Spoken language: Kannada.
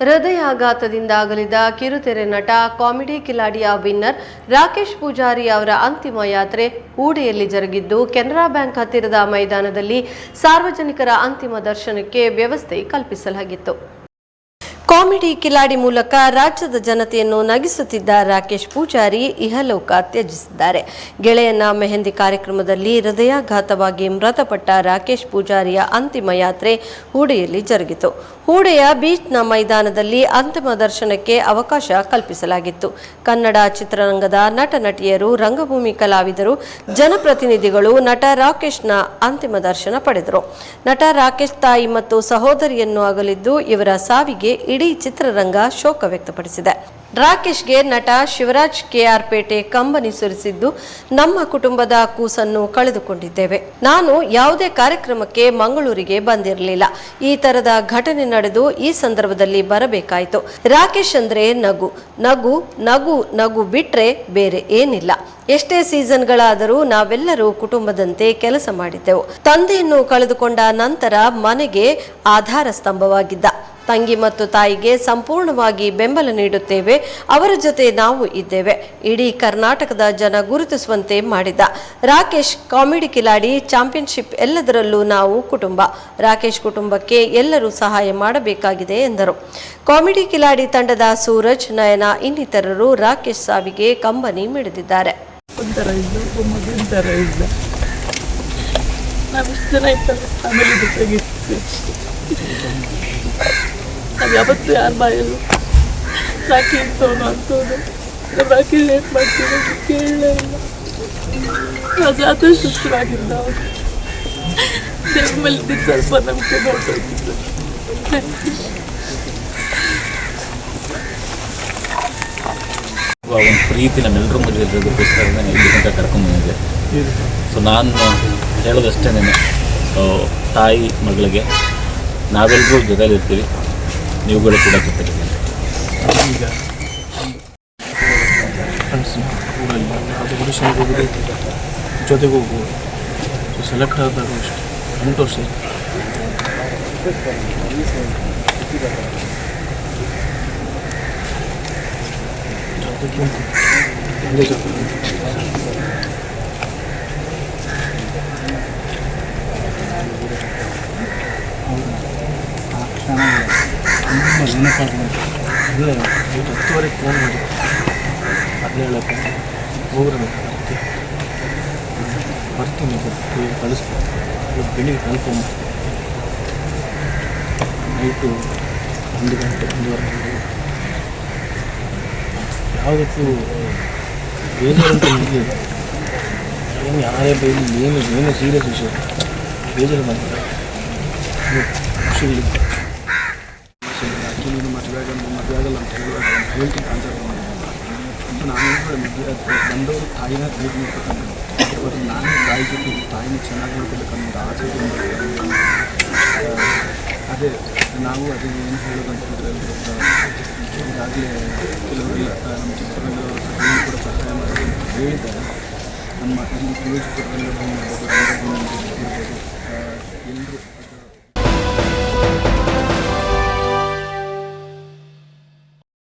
ಹೃದಯಾಘಾತದಿಂದ ಅಗಲಿದ ಕಿರುತೆರೆ ನಟ, ಕಾಮಿಡಿ ಕಿಲಾಡಿಯ ವಿನ್ನರ್ ರಾಕೇಶ್ ಪೂಜಾರಿ ಅವರ ಅಂತಿಮ ಯಾತ್ರೆ ಹೂಡೆಯಲ್ಲಿ ಜರುಗಿದ್ದು, ಕೆನರಾ ಬ್ಯಾಂಕ್ ಹತ್ತಿರದ ಮೈದಾನದಲ್ಲಿ ಸಾರ್ವಜನಿಕರ ಅಂತಿಮ ದರ್ಶನಕ್ಕೆ ವ್ಯವಸ್ಥೆ ಕಲ್ಪಿಸಲಾಗಿತ್ತು. ಕಾಮಿಡಿ ಕಿಲಾಡಿ ಮೂಲಕ ರಾಜ್ಯದ ಜನತೆಯನ್ನು ನಗಿಸುತ್ತಿದ್ದ ರಾಕೇಶ್ ಪೂಜಾರಿ ಇಹಲೋಕ ತ್ಯಜಿಸಿದ್ದಾರೆ. ಗೆಳೆಯನ ಮೆಹಂದಿ ಕಾರ್ಯಕ್ರಮದಲ್ಲಿ ಹೃದಯಾಘಾತವಾಗಿ ಮೃತಪಟ್ಟ ರಾಕೇಶ್ ಪೂಜಾರಿಯ ಅಂತಿಮ ಯಾತ್ರೆ ಹೂಡೆಯಲ್ಲಿ ಜರುಗಿತು. ಹೂಡೆಯ ಬೀಚ್ನ ಮೈದಾನದಲ್ಲಿ ಅಂತಿಮ ದರ್ಶನಕ್ಕೆ ಅವಕಾಶ ಕಲ್ಪಿಸಲಾಗಿತ್ತು. ಕನ್ನಡ ಚಿತ್ರರಂಗದ ನಟ ನಟಿಯರು, ರಂಗಭೂಮಿ ಕಲಾವಿದರು, ಜನಪ್ರತಿನಿಧಿಗಳು, ನಟ ರಾಕೇಶ್ನ ಅಂತಿಮ ದರ್ಶನ ಪಡೆದರು. ನಟ ರಾಕೇಶ್ ತಾಯಿ ಮತ್ತು ಸಹೋದರಿಯನ್ನು ಅಗಲಿದ್ದು ಇವರ ಸಾವಿಗೆ ಇಡೀ ಚಿತ್ರರಂಗ ಶೋಕ ವ್ಯಕ್ತಪಡಿಸಿದೆ. ರಾಕೇಶ್ಗೆ ನಟ ಶಿವರಾಜ್ ಕೆಆರ್ ಪೇಟೆ ಕಂಬನಿ ಸುರಿಸಿದ್ದು ನಮ್ಮ ಕುಟುಂಬದ ಕೂಸನ್ನು ಕಳೆದುಕೊಂಡಿದ್ದೇವೆ. ನಾನು ಯಾವುದೇ ಕಾರ್ಯಕ್ರಮಕ್ಕೆ ಮಂಗಳೂರಿಗೆ ಬಂದಿರಲಿಲ್ಲ. ಈ ತರದ ಘಟನೆ ನಡೆದು ಈ ಸಂದರ್ಭದಲ್ಲಿ ಬರಬೇಕಾಯಿತು. ರಾಕೇಶ್ ಅಂದ್ರೆ ನಗು. ನಗು ನಗು ನಗು ಬಿಟ್ರೆ ಬೇರೆ ಏನಿಲ್ಲ. ಎಷ್ಟೇ ಸೀಸನ್ಗಳಾದರೂ ನಾವೆಲ್ಲರೂ ಕುಟುಂಬದಂತೆ ಕೆಲಸ ಮಾಡಿದ್ದೆವು. ತಂದೆಯನ್ನು ಕಳೆದುಕೊಂಡ ನಂತರ ಮನೆಗೆ ಆಧಾರ ಸ್ತಂಭವಾಗಿದ್ದ. ತಂಗಿ ಮತ್ತು ತಾಯಿಗೆ ಸಂಪೂರ್ಣವಾಗಿ ಬೆಂಬಲ ನೀಡುತ್ತೇವೆ. ಅವರ ಜೊತೆ ನಾವು ಇದ್ದೇವೆ. ಇಡೀ ಕರ್ನಾಟಕದ ಜನ ಗುರುತಿಸುವಂತೆ ಮಾಡಿದ. ರಾಕೇಶ್ ಕಾಮಿಡಿ ಕಿಲಾಡಿ, ಚಾಂಪಿಯನ್ಶಿಪ್ ಎಲ್ಲದರಲ್ಲೂ ನಾವು ಕುಟುಂಬ. ರಾಕೇಶ್ ಕುಟುಂಬಕ್ಕೆ ಎಲ್ಲರೂ ಸಹಾಯ ಮಾಡಬೇಕಾಗಿದೆ ಎಂದರು. ಕಾಮಿಡಿ ಕಿಲಾಡಿ ತಂಡದ ಸೂರಜ್, ನಯನ ಇನ್ನಿತರರು ರಾಕೇಶ್ ಸಾವಿಗೆ ಕಂಬನಿ ಮಿಡಿದಿದ್ದಾರೆ. ನಾವು ಯಾವತ್ತೂ ಯಾರು ಬಾಯಲ್ಲ ಸಾಕಿ ಅಂತವನು ಅಂಥವನು ನಮ್ಮ ಆಕೆ ಲೇಟ್ ಮಾಡ್ತೀವಿ ಕೇಳಲೇ ಇಲ್ಲ. ನಾವು ಜಾತ್ರೆ ಸುಸ್ಥರಾಗಿದ್ದ ಅವನು ದೇವ್ರ ಮೇಲೆ ಸ್ವಲ್ಪ ನಂಬಿಕೆ ನೋಡ್ಬೇಕಿತ್ತು ಒಂದು ಪ್ರೀತಿ ನಮ್ಮೆಲ್ಲರ ಮದುವೆ ಇರೋದಕ್ಕೋಸ್ಕರ ನಾನು ಇಲ್ಲಿ ತನಕ ಕರ್ಕೊಂಡು ಸೊ ನಾನು ಹೇಳೋದಷ್ಟೇ ತಾಯಿ ಮಗಳಿಗೆ ನಾವೆಲ್ಲರೂ ಜೊತೆಲಿರ್ತೀವಿ. ನೀವುಗಳು ಕೂಡ ಜೊತೆಲಿದ್ದೀವಿ ಈಗ ಫ್ರೆಂಡ್ಸ್ ಊರಲ್ಲಿ ಅದು ಆಡಿಷನ್ಗೆ ಹೋಗಿದ್ರೆ ಜೊತೆಗೆ ಹೋಗ್ಬೋದು ಸೊ ಸೆಲೆಕ್ಟ್ ಆದಾಗ ಅಷ್ಟೇ ಎಂಟು ವರ್ಷ ಆಯ್ತು. ಜೊತೆಗೆ ಕುಂತು ಒಂದೇ ಜೊತೆ ಆ ಕ್ಷಣ ನೆನಪಾಗ್ತದೆ ಅದೇ ನೈಟ್ ಹತ್ತುವರೆಗೆ ಫೋನ್ ಮಾಡಿ ಅದನ್ನ ಹೋಗ್ರಿ ಬರ್ತೀನಿ ಬರ್ತೀನಿ ಕಳಿಸ್ಬೇಕು ಇವತ್ತು ಬೆಳಿಗ್ಗೆ ಕನ್ಫರ್ಮ್ ನೈಟು ಒಂದು ಗಂಟೆ ಒಂದೂವರೆ ಗಂಟೆ ಯಾವುದಕ್ಕೂ ಬೇಜಾರು ಅಂತ ನಿಲ್ಲ ಏನು ಯಾರೇ ಬೈಲಿ ಏನು ಏನು ಸೀರಿಯಸ್ ವಿಷಯ ಬೇಜಾರು ಖುಷಿ ನೀನು ಮದುವೆ ಆಗಲ್ಲ ಮದುವೆ ಆಗಲ್ಲ ಅಂತ ಹೇಳುವಾಗ ಹೇಳ್ತೀನಿ ಆನ್ಸರ್ ಮಾಡಿ ನಾನು ಕೂಡ ಮದುವೆ ಬಂದವರು ತಾಯಿನ ಟ್ರೀಟ್ ಮಾಡ್ಬೇಕಂತ ಬಟ್ ನಾನು ತಾಯಿ ಜೊತೆ, ತಾಯಿನ ಚೆನ್ನಾಗಿ ನೋಡ್ಕೊಬೇಕನ್ನೋದು ಆಸೆ. ಅದೇ, ನಾವು ಅದೇ ಏನು ಹೇಳೋದಂತ ಹೇಳಿದ್ರೆ, ಈಗಾಗಲೇ ಕೆಲವರೆಲ್ಲ ನಮ್ಮ ಸಹ ಕೂಡ ಸಹಾಯ ಮಾಡಿ ಅಂತ ಹೇಳಿದ್ದಾರೆ. ನಮ್ಮ ಈ